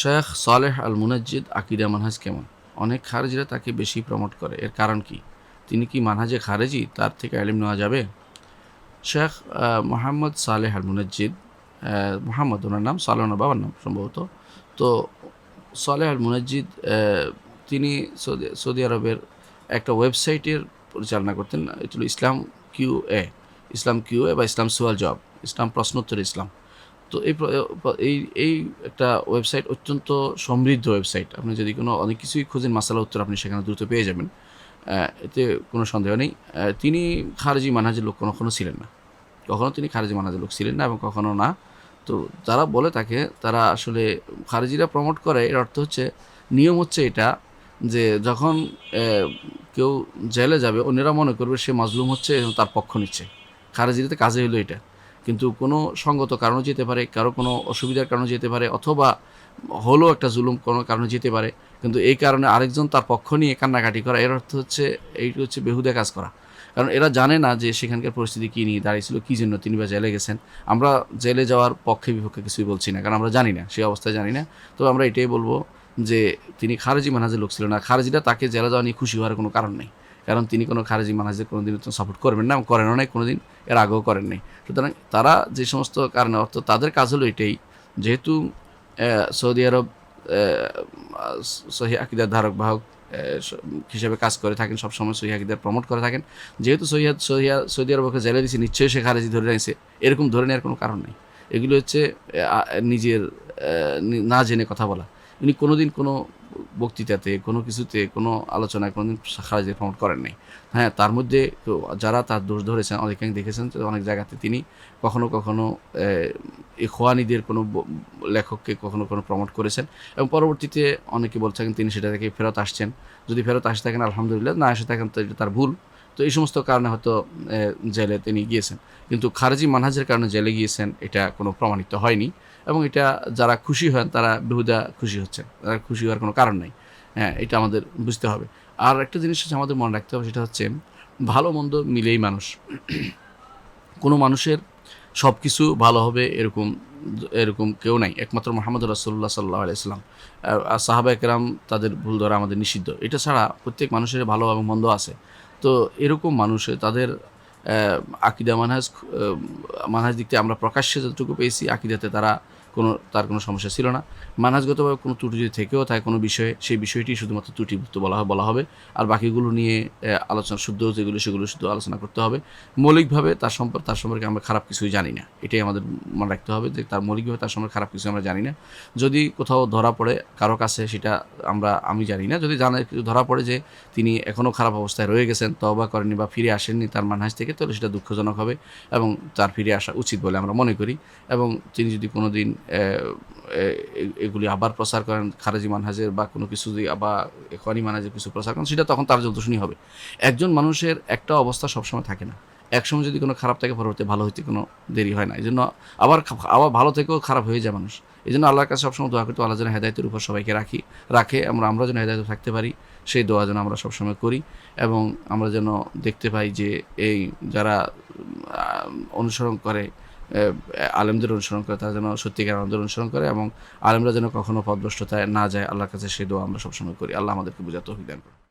শেখ সালেহ আল মুনাজ্জিদ আকিদা মানহাজ কেমন? অনেক খারেজিরা তাকে বেশি প্রমোট করে। এর কারণ কি? তিনি কি মানহাজে খারেজি? তার থেকে আলিম নেওয়া যাবে? শেখ মোহাম্মদ সালেহ আল মুনাজ্জিদ মোহাম্মদ, ওনার নাম সালেহ ওনার বাবার নাম সম্ভবত। তো সালেহ আল মুনাজ্জিদ তিনি সৌদি আরবের একটা ওয়েবসাইটের পরিচালনা করতেন। এটি ইসলাম কিউ এ, ইসলাম কিউ এ বা ইসলাম সোয়াল জব, ইসলাম প্রশ্নোত্তর ইসলাম। তো এই এই এই একটা ওয়েবসাইট অত্যন্ত সমৃদ্ধ ওয়েবসাইট আপনি যদি কোনো অনেক কিছুই খোঁজেন, মাসালা উত্তর আপনি সেখানে দ্রুত পেয়ে যাবেন। এতে কোনো সন্দেহ নেই। তিনি খারেজি মানহাজের লোক কখনো ছিলেন না। কখনো তিনি খারেজি মানহাজের লোক ছিলেন না এবং কখনো না। তো যারা বলে তাকে তারা আসলে খারেজিরা প্রমোট করে, এর অর্থ হচ্ছে, নিয়ম হচ্ছে এটা যে যখন কেউ জেলে যাবে, অন্যরা মনে করবে সে মাজলুম হচ্ছে এবং তার পক্ষ নিচ্ছে। খারেজিরাতে কাজে হলো এটা। কিন্তু কোনো সঙ্গত কারণে যেতে পারে, কারও কোনো অসুবিধার কারণে যেতে পারে, অথবা হলো একটা জুলুম কোনো কারণে যেতে পারে, কিন্তু এই কারণে আরেকজন তার পক্ষ নিয়ে কান্নাকাটি করা, এর অর্থ হচ্ছে এইটি হচ্ছে বেহুদা কাজ করা। কারণ এরা জানে না যে সেখানকার পরিস্থিতি কী নিয়ে দাঁড়িয়েছিল কী জন্য তিনি বা জেলে গেছেন। আমরা জেলে যাওয়ার পক্ষে বিপক্ষে কিছুই বলছি না, কারণ আমরা জানি না সেই অবস্থায় জানি না। তো আমরা এটাই বলব যে তিনি খারেজি মানহাজের লোক ছিল না, খারেজিরা তাকে জেলে যাওয়া নিয়ে খুশি হওয়ার কোনো কারণ নেই। কারণ তিনি কোনো খারেজি মানহাজের কোনো দিন সাপোর্ট করবেন না এবং করেনও নাই কোনো দিন এর আগেও করেন নাই। সুতরাং তারা যে সমস্ত কারণে অর্থ তাদের কাজ হলো এটাই, যেহেতু সৌদি আরব সহি আকিদার ধারক বাহক হিসেবে কাজ করে থাকেন, সবসময় সহি আকিদার প্রমোট করে থাকেন। যেহেতু সহিয়া সহিয়া সৌদি আরবকে জেলে দিয়েছে নিশ্চয়ই সে খারেজি ধরে নিয়েছে এরকম ধরে নেওয়ার কোনো কারণ নেই। এগুলো হচ্ছে নিজের না জেনে কথা বলা। উনি কোনোদিন কোনো বক্তৃতাতে, কোনো কিছুতে, কোনো আলোচনায় কোনোদিন খারেজি প্রমোট করেন নাই। হ্যাঁ তার মধ্যে যারা তার দোষ ধরেছেন অনেকাংশ দেখেছেন অনেক জায়গাতে তিনি কখনো কখনো খোয়ানিদের কোনো লেখককে কখনো কোনো প্রমোট করেছেন এবং পরবর্তীতে অনেকে বলছেন তিনি সেটা থেকে ফেরত আসছেন। যদি ফেরত আসে থাকেন, আলহামদুলিল্লাহ, না এসে থাকেন তো এটা তার ভুল। তো এই সমস্ত কারণে হয়তো জেলে তিনি গিয়েছেন। কিন্তু খারেজি মানহাজের কারণে জেলে গিয়েছেন, এটা কোনো প্রমাণিত হয়নি। এবং এটা যারা খুশি হন, তারা বেহুদা খুশি হচ্ছেন তারা খুশি হওয়ার কোনো কারণ নেই। হ্যাঁ এটা আমাদের বুঝতে হবে। আর একটা জিনিস হচ্ছে আমাদের মনে রাখতে হবে, সেটা হচ্ছে ভালো মন্দ মিলেই মানুষ। কোনো মানুষের সব কিছু ভালো হবে এরকম এরকম কেউ নাই। একমাত্র মোহাম্মদ রাসুল্লাহ সাল্লাহ আলাইসলাম আর সাহাবা একরাম তাদের ভুল ধরা আমাদের নিষিদ্ধ। এটা ছাড়া প্রত্যেক মানুষের ভালো এবং মন্দ আছে। তো এরকম মানুষে তাদের আকিদা মানহাজ মানহাজ দিক থেকে আমরা প্রকাশ্যে যতটুকু পেয়েছি, আকিদাতে তারা কোনো, তার কোনো সমস্যা ছিল না। মানহাজগতভাবে কোনো ত্রুটি যদি থেকেও থাকে কোনো বিষয়ে, সেই বিষয়টি শুধুমাত্র ত্রুটিভুক্ত বলা বলা হবে। আর বাকিগুলো নিয়ে আলোচনা শুদ্ধ, যেগুলো সেগুলো শুধু আলোচনা করতে হবে। মৌলিকভাবে তার সম্পর্কে তার সম্পর্কে আমরা খারাপ কিছুই জানি না। এটাই আমাদের মনে রাখতে হবে যে তার মৌলিকভাবে তার সম্পর্কে খারাপ কিছু আমরা জানি না। যদি কোথাও ধরা পড়ে কারও কাছে সেটা আমরা, আমি জানি না। যদি জানা, ধরা পড়ে যে তিনি এখনও খারাপ অবস্থায় রয়ে গেছেন তবা করেনি বা ফিরে আসেননি তার মানহাজ থেকে, তাহলে সেটা দুঃখজনক হবে এবং তার ফিরে আসা উচিত বলে আমরা মনে করি। এবং তিনি যদি কোনো দিন এগুলি আবার প্রচার করেন খারেজি মানহাজের বা কোনো কিছু যদি আবার খনি মানহাজের কিছু প্রচার করেন, সেটা তখন তার শুনি হবে। একজন মানুষের একটা অবস্থা সবসময় থাকে না। একসময় যদি কোনো খারাপ থাকে, পরবর্তী ভালো হইতে কোনো দেরি হয় না। এই জন্য আবার আবার ভালো থেকেও খারাপ হয়ে যায় মানুষ। এই জন্য আল্লাহর কাছে সবসময় দোয়া করতে আল্লাহ যেন হেদায়তের উপর সবাইকে রাখি, রাখে, আমরা আমরা যেন হেদায়ত থাকতে পারি, সেই দোয়া যেন আমরা সবসময় করি এবং আমরা যেন দেখতে পাই যে এই যারা অনুসরণ করে আলেমদের অনুসরণ করে, তারা যেন সত্যিকার আলেমদের অনুসরণ করে এবং আলেমরা যেন কখনো পদভ্রষ্টতায় না যায়, আল্লাহর কাছে সে দোয়া আমরা সবসময় করি। আল্লাহ আমাদেরকে বোঝাতে অভিজ্ঞান করে